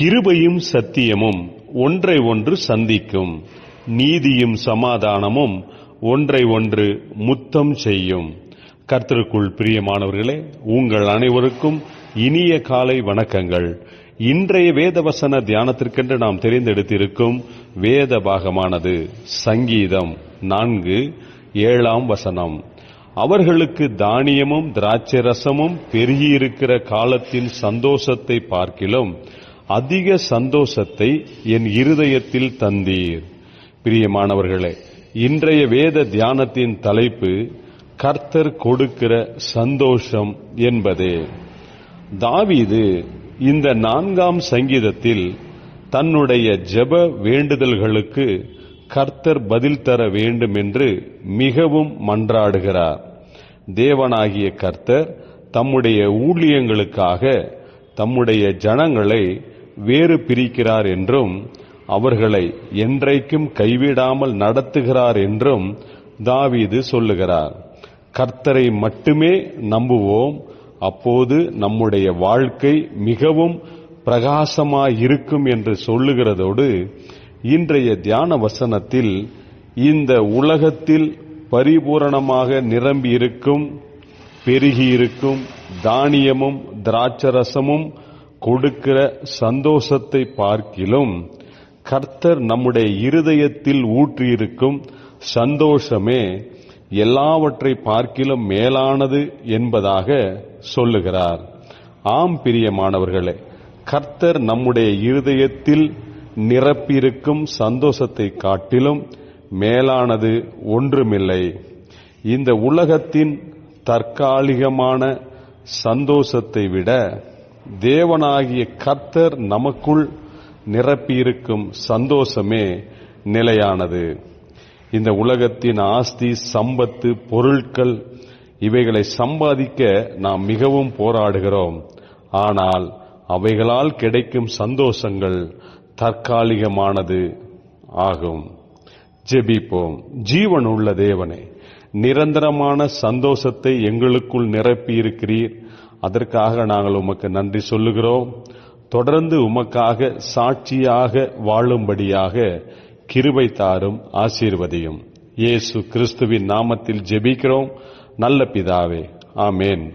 கிருபையும் சத்தியமும் ஒன்றை ஒன்று சந்திக்கும். நீதியும் சமாதானமும் ஒன்றை ஒன்று முத்தம் செய்யும். கர்த்தருக்குள் பிரியமானவர்களே உங்கள் அனைவருக்கும் இனிய காலை வணக்கங்கள். இன்றைய வேதவசன தியானத்திற்கென்று நாம் தெரிந்தெடுத்திருக்கும் வேத பாகமானது சங்கீதம் நான்கு ஏழாம் வசனம். அவர்களுக்கு தானியமும் திராட்சை ரசமும் பெருகியிருக்கிற காலத்தின் சந்தோஷத்தை பார்க்கிலும் அதிக சந்தோஷத்தை என் இருதயத்தில் தந்தீர். பிரியமானவர்களே இன்றைய வேத தியானத்தின் தலைப்பு கர்த்தர் கொடுக்கிற சந்தோஷம் என்பதே. தாவீது இந்த நான்காம் சங்கீதத்தில் தன்னுடைய ஜெப வேண்டுதல்களுக்கு கர்த்தர் பதில் தர வேண்டும் என்று மிகவும் மன்றாடுகிறார். தேவனாகிய கர்த்தர் தம்முடைய ஊழியங்களுக்காக தம்முடைய ஜனங்களை வேறு பிரிக்கிறார் என்றும் அவர்களை என்றைக்கும் கைவிடாமல் நடத்துகிறார் என்றும் தாவீது சொல்லுகிறார். கர்த்தரை மட்டுமே நம்புவோம். அப்போது நம்முடைய வாழ்க்கை மிகவும் பிரகாசமாயிருக்கும் என்று சொல்லுகிறதோடு இன்றைய தியான வசனத்தில் இந்த உலகத்தில் பரிபூரணமாக நிரம்பியிருக்கும் பெருகியிருக்கும் தானியமும் திராட்சரசமும் கொடுக்கிற சந்தோஷத்தை பார்க்கிலும் கர்த்தர் நம்முடைய இருதயத்தில் ஊற்றியிருக்கும் சந்தோஷமே எல்லாவற்றை பார்க்கிலும் மேலானது என்பதாக சொல்லுகிறார். ஆம் பிரியமானவர்களே கர்த்தர் நம்முடைய இருதயத்தில் நிரப்பியிருக்கும் சந்தோஷத்தை காட்டிலும் மேலானது ஒன்றுமில்லை. இந்த உலகத்தின் தற்காலிகமான சந்தோஷத்தை விட தேவனாகிய கர்த்தர் நமக்குள் நிரப்பியிருக்கும் சந்தோஷமே நிலையானது. இந்த உலகத்தின் ஆஸ்தி சம்பத்து பொருட்கள் இவைகளை சம்பாதிக்க நாம் மிகவும் போராடுகிறோம். ஆனால் அவைகளால் கிடைக்கும் சந்தோஷங்கள் தற்காலிகமானது ஆகும். ஜெபிப்போம். ஜீவன் உள்ள தேவனே நிரந்தரமான சந்தோஷத்தை எங்களுக்குள் நிரப்பி இருக்கிறீர் அதற்காக நாங்கள் உமக்கு நன்றி சொல்லுகிறோம். தொடர்ந்து உமக்காக சாட்சியாக வாழும்படியாக கிருபை தாரும் ஆசீர்வதியும். இயேசு கிறிஸ்துவின் நாமத்தில் ஜெபிக்கிறோம். நல்ல பிதாவே ஆமேன்.